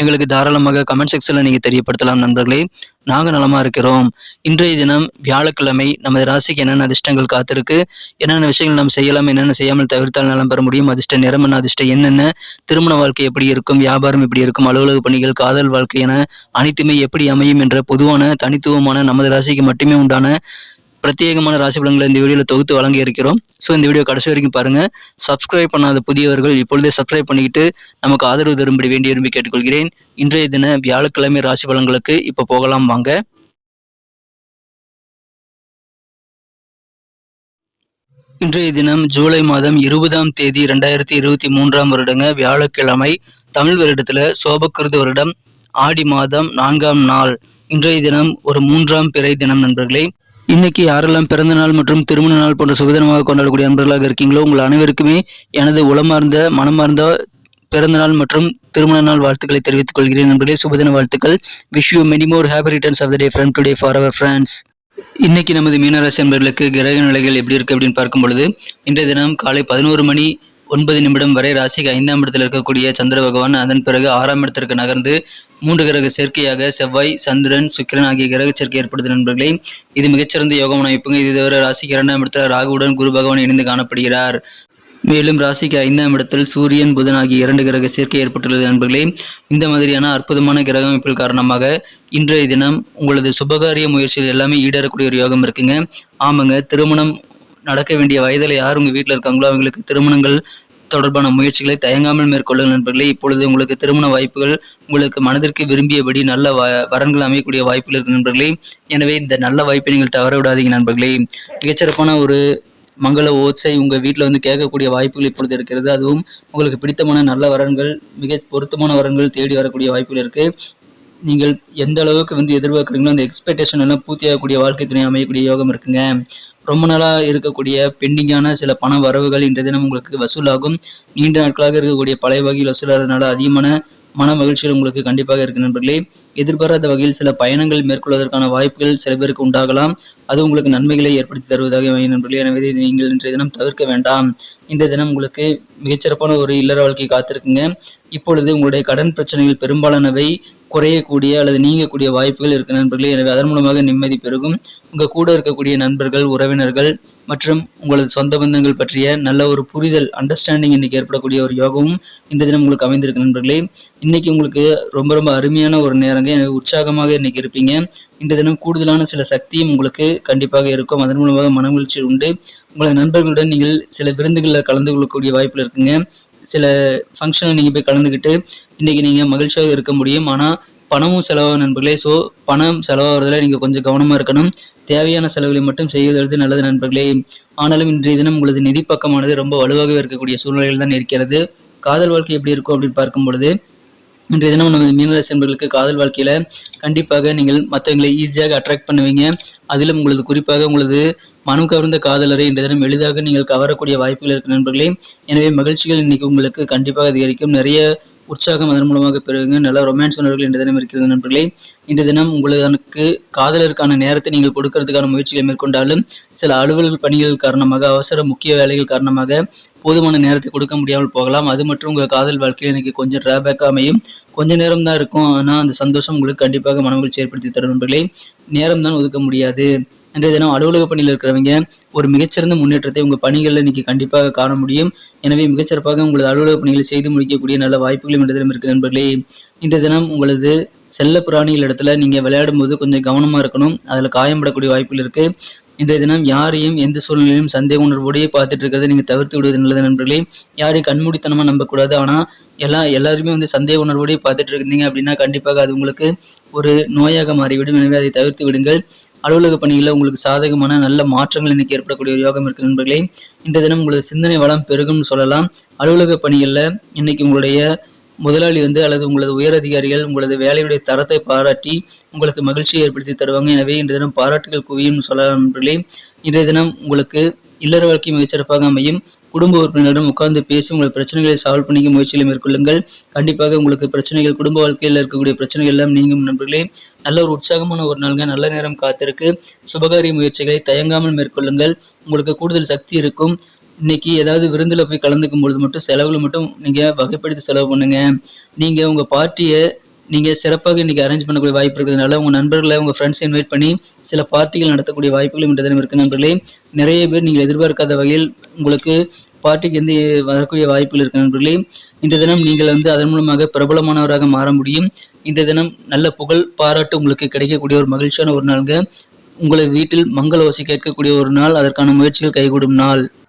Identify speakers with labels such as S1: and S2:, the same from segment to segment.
S1: எங்களுக்கு தாராளமாக கமெண்ட் செக்ஷனில் நீங்கள் தெரியப்படுத்தலாம் நண்பர்களே. நாங்கள் நலமா இருக்கிறோம். இன்றைய தினம் வியாழக்கிழமை நமது ராசிக்கு என்னென்ன அதிர்ஷ்டங்கள் காத்திருக்கு? என்னென்ன விஷயங்கள் நாம் செய்யலாம்? என்னென்ன செய்யாமல் தவிர்த்தால் நலம் பெற முடியும்? அதிர்ஷ்ட நிறம் என்ன? அதிர்ஷ்டம் என்னென்ன? திருமண வாழ்க்கை எப்படி இருக்கும்? வியாபாரம் எப்படி இருக்கும்? அலுவலக பணிகள் காதல் வாழ்க்கை என அனைத்துமே எப்படி அமையும்? என்ற பொதுவான தனித்துவமான நமது ராசிக்கு மட்டுமே உண்டான பிரத்யேகமான ராசி பலன்களை இந்த வீடியோவில் தொகுத்து வழங்கி இருக்கிறோம் ஸோ இந்த வீடியோ கடைசி வரைக்கும் பாருங்க. சப்ஸ்கிரைப் பண்ணாத புதியவர்கள் இப்பொழுதே சப்ஸ்கிரைப் பண்ணிக்கிட்டு நமக்கு ஆதரவு தரும்படி வேண்டி விரும்பி கேட்டுக்கொள்கிறேன். இன்றைய தின வியாழக்கிழமை ராசி பலன்களுக்கு இப்போ போகலாம் வாங்க. இன்றைய தினம் ஜூலை மாதம் இருபதாம் தேதி ரெண்டாயிரத்தி இருபத்தி மூன்றாம் வருடங்க வியாழக்கிழமை தமிழ் வருடத்துல சோபக்கிருத வருடம் ஆடி மாதம் நான்காம் நாள். இன்றைய தினம் ஒரு மூன்றாம் பிறை தினம் நண்பர்களே. இன்னைக்கு யாரெல்லாம் பிறந்த நாள் மற்றும் திருமண நாள் போன்ற சுபதினமாக கொண்டாடக்கூடிய அன்பர்களாக இருக்கீங்களோ உங்கள் அனைவருக்குமே எனது உளமார்ந்த மனமார்ந்த பிறந்த நாள் மற்றும் திருமண நாள் வாழ்த்துக்களை தெரிவித்துக் கொள்கிறேன். நண்பர்களே சுபதின வாழ்த்துக்கள். Wish you many more happy returns of the day from today for our friends இன்னைக்கு நமது மீனராசி அன்பர்களுக்கு கிரக நிலைகள் எப்படி இருக்கு அப்படின்னு பார்க்கும் பொழுது இன்றைய தினம் காலை பதினோரு மணி ஒன்பது நிமிடம் வரை ராசிக்கு ஐந்தாம் இடத்தில் இருக்கக்கூடிய சந்திர பகவான் அதன் பிறகு ஆறாம் இடத்திற்கு நகர்ந்து மூன்று கிரக சேர்க்கையாக செவ்வாய் சந்திரன் சுக்கிரன் ஆகிய கிரக சேர்க்கை ஏற்படுத்தும் நண்பர்களே இது மிகச்சிறந்த யோகமான அமைப்புங்க இது தவிர ராசிக்கு இரண்டாம் இடத்தில் ராகுவுடன் குரு பகவான் இணைந்து காணப்படுகிறார். மேலும் ராசிக்கு ஐந்தாம் இடத்தில் சூரியன் புதன் ஆகிய இரண்டு கிரக சேர்க்கை ஏற்பட்டுள்ளது நண்பர்களே. இந்த மாதிரியான அற்புதமான கிரக அமைப்புகள் காரணமாக இன்றைய தினம் உங்களது சுபகாரிய முயற்சிகள் எல்லாமே ஈடேறக்கூடிய ஒரு யோகம் இருக்குங்க. ஆமாங்க திருமணம் நடக்க வேண்டிய வயதில் யார் உங்கள் வீட்டில் இருக்காங்களோ அவங்களுக்கு திருமணங்கள் தொடர்பான முயற்சிகளை தயங்காமல் மேற்கொள்ளுங்கள் நண்பர்களே. இப்பொழுது உங்களுக்கு திருமண வாய்ப்புகள் உங்களுக்கு மனதிற்கு விரும்பியபடி நல்ல வ வரன்கள் அமையக்கூடிய வாய்ப்புகள் இருக்கு நண்பர்களே. எனவே இந்த நல்ல வாய்ப்பை நீங்கள் தவற விடாதீங்க நண்பர்களே. மிகச்சிறப்பான ஒரு மங்கள ஓச்சை உங்கள் வீட்டில் வந்து கேட்கக்கூடிய வாய்ப்புகள் இப்பொழுது இருக்கிறது. அதுவும் உங்களுக்கு பிடித்தமான நல்ல வரன்கள் மிக பொருத்தமான வரன்கள் தேடி வரக்கூடிய வாய்ப்புகள் இருக்குது நீங்கள் எந்த அளவுக்கு வந்து எதிர்பார்க்குறீங்களோ அந்த எக்ஸ்பெக்டேஷன் எல்லாம் பூர்த்தியாகக்கூடிய வாழ்க்கை துணை அமையக்கூடிய யோகம் இருக்குங்க. ரொம்ப நாளாக இருக்கக்கூடிய பெண்டிங்கான சில பண வரவுகள் இன்றைய தினம் உங்களுக்கு வசூலாகும். நீண்ட நாட்களாக இருக்கக்கூடிய பழைய வகையில் வசூலாகிறதுனால அதிகமான மன மகிழ்ச்சிகள் உங்களுக்கு கண்டிப்பாக இருக்கு நண்பர்களே. எதிர்பாராத வகையில் சில பயணங்கள் மேற்கொள்வதற்கான வாய்ப்புகள் சில பேருக்கு உண்டாகலாம். அது உங்களுக்கு நன்மைகளை ஏற்படுத்தி தருவதாக நண்பர்களே. எனவே இதை நீங்கள் இன்றைய தினம் தவிர்க்க வேண்டாம். இன்றைய தினம் உங்களுக்கு மிகச்சிறப்பான ஒரு இல்லற வாழ்க்கை காத்திருக்குங்க. இப்பொழுது உங்களுடைய கடன் பிரச்சனைகள் பெரும்பாலானவை. குறையக்கூடிய அல்லது நீங்கக்கூடிய வாய்ப்புகள் இருக்கு நண்பர்களே. எனவே அதன் மூலமாக நிம்மதி பெருகும். உங்கள் கூட இருக்கக்கூடிய நண்பர்கள் உறவினர்கள் மற்றும் உங்களது சொந்த பந்தங்கள் பற்றிய நல்ல ஒரு புரிதல் அண்டர்ஸ்டாண்டிங் இன்னைக்கு ஏற்படக்கூடிய ஒரு யோகமும் இந்த தினம் உங்களுக்கு அமைந்திருக்கு நண்பர்களே. இன்னைக்கு உங்களுக்கு ரொம்ப ரொம்ப அருமையான ஒரு நேரங்க. எனவே உற்சாகமாக இன்னைக்கு இருப்பீங்க. இந்த தினம் கூடுதலான சில சக்தியும் உங்களுக்கு கண்டிப்பாக இருக்கும். அதன் மூலமாக மனமகிழ்ச்சி உண்டு. உங்களது நண்பர்களுடன் நீங்கள் சில விருந்துகளில் கலந்து கொள்ளக்கூடிய வாய்ப்பில் இருக்குங்க. சில ஃபங்க்ஷனில் நீங்கள் போய் கலந்துக்கிட்டு இன்றைக்கி நீங்கள் மகிழ்ச்சியாக இருக்க முடியும். ஆனால் பணமும் செலவாகும் நண்பர்களே. ஸோ பணம் செலவாகிறதுல நீங்கள் கொஞ்சம் கவனமாக இருக்கணும். தேவையான செலவுகளை மட்டும் செய்வதற்கு நல்லது நண்பர்களே. ஆனாலும் இன்றைய தினம் உங்களது நிதி பக்கமானது ரொம்ப வலுவாகவே இருக்கக்கூடிய சூழ்நிலைகள் தான் இருக்கிறது. காதல் வாழ்க்கை எப்படி இருக்கும் அப்படின்னு பார்க்கும் பொழுது இன்றைய தினம் நமது மீனராசி நண்பர்களுக்கு காதல் வாழ்க்கையில் கண்டிப்பாக நீங்கள் மற்றவங்களை ஈஸியாக அட்ராக்ட் பண்ணுவீங்க. அதிலும் உங்களது குறிப்பாக உங்களது மனம் கவர்ந்த காதலரை இன்றைய தினம் எளிதாக நீங்கள் கவரக்கூடிய வாய்ப்புகள் இருக்கு நண்பர்களே. எனவே மகிழ்ச்சிகள் இன்னைக்கு உங்களுக்கு கண்டிப்பாக அதிகரிக்கும். நிறைய உற்சாகம் அதன் மூலமாக பெறுவீங்க நல்ல ரொமான்ஸ் உணர்வுகள் இன்றைய தினம் இருக்கிறது நண்பர்களே. இன்றைய தினம் உங்களுக்கு காதலருக்கான நேரத்தை நீங்கள் கொடுக்கறதுக்கான முயற்சிகளை மேற்கொண்டாலும் சில அலுவலக பணிகள் காரணமாக அவசர முக்கிய வேலைகள் காரணமாக போதுமான நேரத்தை கொடுக்க முடியாமல் போகலாம். அது மற்றும் உங்கள் காதல் வாழ்க்கையில் எனக்கு கொஞ்சம் டிராபேக் அமையும். கொஞ்ச நேரம் தான் இருக்கும். ஆனால் அந்த சந்தோஷம் உங்களுக்கு கண்டிப்பாக மனமகிழ்ச்சி ஏற்படுத்தி தரும் நண்பர்களே. நேரம் தான் ஒதுக்க முடியாது. இன்றைய தினம் அலுவலக பணியில் இருக்கிறவங்க ஒரு மிகச்சிறந்த முன்னேற்றத்தை உங்கள் பணிகளில் இன்னைக்கு கண்டிப்பாக காண முடியும். எனவே மிகச்சிறப்பாக உங்களது அலுவலக பணிகளை செய்து முடிக்கக்கூடிய நல்ல வாய்ப்புகளும் இன்றைய தினம் இருக்குது நண்பர்களே. இன்றைய தினம் உங்களது செல்ல பிராணிகள் இடத்துல நீங்கள் விளையாடும் போது கொஞ்சம் கவனமாக இருக்கணும். அதில் காயம்படக்கூடிய வாய்ப்புகள் இருக்குது இன்றைய தினம் யாரையும் எந்த சூழ்நிலையும் சந்தேக உணர்வோடையே பார்த்துட்டு இருக்கிறத நீங்கள் தவிர்த்து விடுவது நல்லது நண்பர்களே. யாரையும் கண்மூடித்தனமாக நம்பக்கூடாது. ஆனால் எல்லா எல்லாருமே வந்து சந்தேக உணர்வோடையே பார்த்துட்டு இருந்தீங்க அப்படின்னா கண்டிப்பாக அது உங்களுக்கு ஒரு நோயாக மாறிவிடும். எனவே அதை தவிர்த்து விடுங்கள். அலுவலக பணிகளில் உங்களுக்கு சாதகமான நல்ல மாற்றங்கள் இன்னைக்கு ஏற்படக்கூடிய ஒரு யோகம் இருக்கு நண்பர்களே. இந்த தினம் உங்களது சிந்தனை வளம் பெருகும்னு சொல்லலாம். அலுவலக பணிகளில் இன்னைக்கு உங்களுடைய முதலாளி வந்து அல்லது உங்களது உயரதிகாரிகள் உங்களது வேலையுடைய தரத்தை பாராட்டி உங்களுக்கு மகிழ்ச்சியை ஏற்படுத்தி தருவாங்க. எனவே இன்றைய தினம் பாராட்டுகள் குவியும் சொல்லலாம் நண்பர்களே இன்றைய தினம் உங்களுக்கு இல்லற வாழ்க்கை மிகச்சிறப்பாக அமையும். குடும்ப உறுப்பினரிடம் உட்கார்ந்து பேசி உங்கள் பிரச்சனைகளை சால்வ் பண்ணிக்க முயற்சிகளை மேற்கொள்ளுங்கள். கண்டிப்பாக உங்களுக்கு பிரச்சனைகள் குடும்ப வாழ்க்கையில் இருக்கக்கூடிய பிரச்சனைகள் எல்லாம் நீங்கும் நண்பர்களே. நல்ல ஒரு உற்சாகமான ஒரு நாளுங்க. நல்ல நேரம் காத்திருக்கு. சுபகாரிய முயற்சிகளை தயங்காமல் மேற்கொள்ளுங்கள். உங்களுக்கு கூடுதல் சக்தி இருக்கும். இன்னைக்கு ஏதாவது விருந்தில் போய் கலந்துக்கும் பொழுது மட்டும் செலவுகளை மட்டும் நீங்கள் வகைப்படுத்தி செலவு பண்ணுங்கள் நீங்கள் உங்கள் பார்ட்டியை நீங்கள் சிறப்பாக இன்றைக்கி அரேஞ்ச் பண்ணக்கூடிய வாய்ப்பு இருக்கிறதுனால உங்கள் நண்பர்களை உங்கள் ஃப்ரெண்ட்ஸ் இன்வைட் பண்ணி சில பார்ட்டிகள் நடத்தக்கூடிய வாய்ப்புகளும் இன்று தினம் இருக்குது நண்பர்களே. நிறைய பேர் நீங்கள் எதிர்பார்க்காத வகையில் உங்களுக்கு பார்ட்டிக்கு எந்த வரக்கூடிய வாய்ப்புகள் இருக்கு நண்பர்களே. இன்றைய தினம் நீங்கள் வந்து அதன் மூலமாக பிரபலமானவராக மாற முடியும். இன்றைய தினம் நல்ல புகழ் பாராட்டு உங்களுக்கு கிடைக்கக்கூடிய ஒரு மகிழ்ச்சியான ஒரு நாளுங்க. உங்களை வீட்டில் மங்கள ஓசை கேட்கக்கூடிய ஒரு நாள் அதற்கான முயற்சிகள் கைகூடும் நாள்.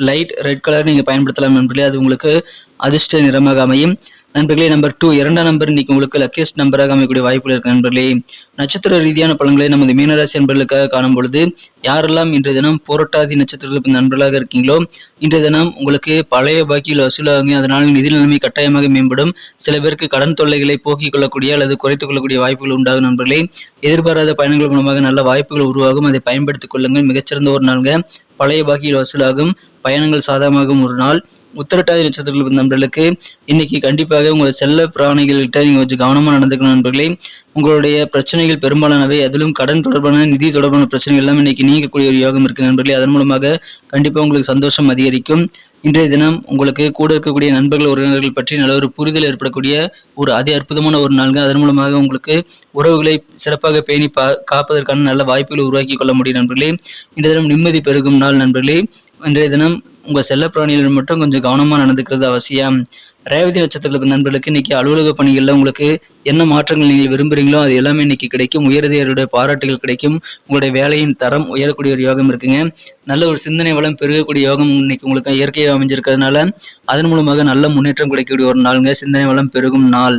S1: லைட் ரெட் கலர் நீங்கள் பயன்படுத்தலாம் நண்பர்களே அது உங்களுக்கு அதிர்ஷ்ட நிறமாக அமையும். நண்பர்களே நம்பர் டூ இரண்டாம் நம்பர் இன்னைக்கு உங்களுக்கு லக்கியஸ்ட் நம்பராக அமையக்கூடிய வாய்ப்புகள் இருக்கு நண்பர்களே. நட்சத்திர ரீதியான பலன்களை நமது மீனராசி நண்பர்களுக்காக காணும் பொழுது யாரெல்லாம் இன்றைய தினம் போராட்டாதி நட்சத்திரங்களுக்கு நண்பர்களாக இருக்கீங்களோ இன்றைய தினம் உங்களுக்கு பழைய பாக்கியில் வசூலாகும் அதனால் நிதி நிலைமை கட்டாயமாக மேம்படும். சில பேருக்கு கடன் தொல்லைகளை போக்கிக் கொள்ளக்கூடிய அல்லது குறைத்துக் கொள்ளக்கூடிய வாய்ப்புகள் உண்டாகும் நண்பர்களே. எதிர்பாராத பயணங்கள் மூலமாக நல்ல வாய்ப்புகள் உருவாகும். அதை பயன்படுத்திக் கொள்ளுங்கள். மிகச்சிறந்த ஒரு நாளுங்க. பழைய பாக்கியில் வசூலாகும். பயணங்கள் சாதகமாகும் ஒரு நாள். உத்திரட்டாதி நட்சத்திரங்கள் நண்பர்களுக்கு இன்னைக்கு கண்டிப்பாக உங்கள் செல்ல பிராணிகள்கிட்ட நீங்கள் கொஞ்சம் கவனமாக நடந்துக்கணும் நண்பர்களே. உங்களுடைய பிரச்சனைகள் பெரும்பாலானவை அதிலும் கடன் தொடர்பான நிதி தொடர்பான பிரச்சனைகள் எல்லாம் இன்னைக்கு நீங்கக்கூடிய ஒரு யோகம் இருக்கு நண்பர்களே. அதன் மூலமாக கண்டிப்பாக உங்களுக்கு சந்தோஷம் அதிகரிக்கும். இன்றைய தினம் உங்களுக்கு கூட இருக்கக்கூடிய நண்பர்கள் உறவினர்கள் பற்றி நல்ல ஒரு புரிதல் ஏற்படக்கூடிய ஒரு அதி அற்புதமான ஒரு நாள்கள் அதன் மூலமாக உங்களுக்கு உறவுகளை சிறப்பாக பேணி பா காப்பதற்கான நல்ல வாய்ப்புகளை உருவாக்கி கொள்ள முடியும் நண்பர்களே. இன்றைய தினம் நிம்மதி பெருகும் நாள் நண்பர்களே. இன்றைய தினம் உங்கள் செல்லப்பிராணிகள் மட்டும் கொஞ்சம் கவனமாக நடந்துக்கிறது அவசியம். ரேவதி நட்சத்திரத்தில் நண்பர்களுக்கு இன்னைக்கு அலுவலக பணிகளில் உங்களுக்கு என்ன மாற்றங்கள் நீங்கள் விரும்புகிறீங்களோ அது எல்லாமே இன்னைக்கு கிடைக்கும். உயரதியருடைய பாராட்டுகள் கிடைக்கும். உங்களுடைய வேலையின் தரம் உயரக்கூடிய ஒரு யோகம் இருக்குங்க. நல்ல ஒரு சிந்தனை வளம் பெருகக்கூடிய யோகம் இன்னைக்கு உங்களுக்கு இயற்கையாக அமைஞ்சிருக்கிறதுனால அதன் மூலமாக நல்ல முன்னேற்றம் கிடைக்கக்கூடிய ஒரு நாளுங்க. சிந்தனை வளம் பெருகும் நாள்.